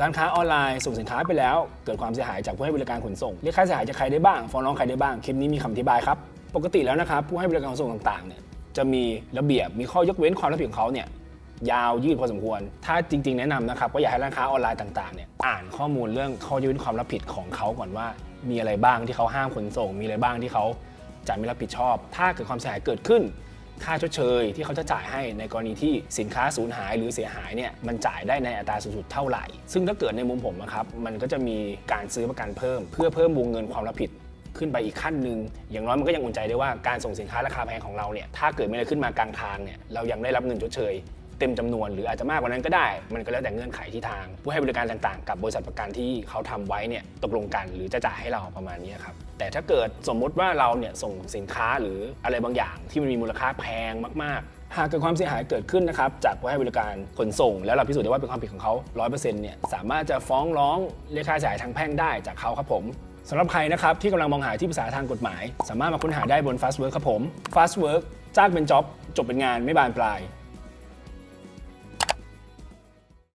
ร้านค้าออนไลน์ส่งสินค้าไปแล้ว เกิดความเสียหายจากผู้ให้บริการขนส่งเรียกค่าเสียหายจากใครได้บ้างฟ้องร้องใครได้บ้างคลิปนี้มีคำอธิบายครับ ปกติแล้วนะครับผู้ให้บริการขนส่งต่างๆเนี่ยจะมีระเบียบมีข้อยกเว้นความรับผิดของเขาเนี่ยยาวยืดพอสมควร ถ้าจริง ๆ แนะนำนะครับก็อยากให้ร้านค้าออนไลน์ต่างๆเนี่ยอ่านข้อมูลเรื่องข้อยกเว้นความรับผิดของเขาก่อนว่า มีอะไรบ้างที่เขาห้ามขนส่ง มีอะไรบ้างที่เขาจะไม่รับผิดชอบ ถ้าเกิดความเสียหายเกิดขึ้น ค่าชดเชยที่เขาจะจ่ายให้ในกรณีที่สินค้าสูญหายหรือเสียหายเนี่ยมันจ่ายได้ในอัตราสูงสุดเท่าไหร่ ซึ่งถ้าเกิดในมุมผมนะครับมันก็จะมีการซื้อประกันเพิ่ม เพื่อเพิ่มวงเงินความรับผิดขึ้นไปอีกขั้นหนึ่งอย่างน้อยมันก็ยังอุ่นใจได้ว่าการส่งสินค้าราคาแพงของเราเนี่ยถ้าเกิดมีอะไรขึ้นมากลางทางเนี่ยเรายังได้รับเงินชดเชย เต็มจำนวนหรืออาจจะมากกว่านั้นก็ได้ มันก็แล้วแต่เงื่อนไขที่ทาง ผู้ให้บริการต่างๆ กับบริษัทประกันที่เขาทำไว้เนี่ยตกลงกันหรือจะจ่ายให้เราประมาณนี้ครับแต่ถ้าเกิดสมมุติว่าเราเนี่ยส่งสินค้าหรืออะไรบางอย่างที่มันมีมูลค่าแพงมากๆหากเกิดความเสียหายเกิดขึ้นนะครับจากผู้ให้บริการขนส่ง แล้วเราพิสูจน์ได้ว่าเป็นความผิดของเขา 100%เนี่ยสามารถจะฟ้องร้องเรียกค่าเสียหายทางแพ่งได้จากเขาครับผมสำหรับใครนะครับที่กำลังมองหาที่ปรึกษาทางกฎหมาย สามารถมาค้นหาได้บน Fastwork ครับผม Fastwork จ้างเป็นจ็อบจบเป็นงานไม่บานปลาย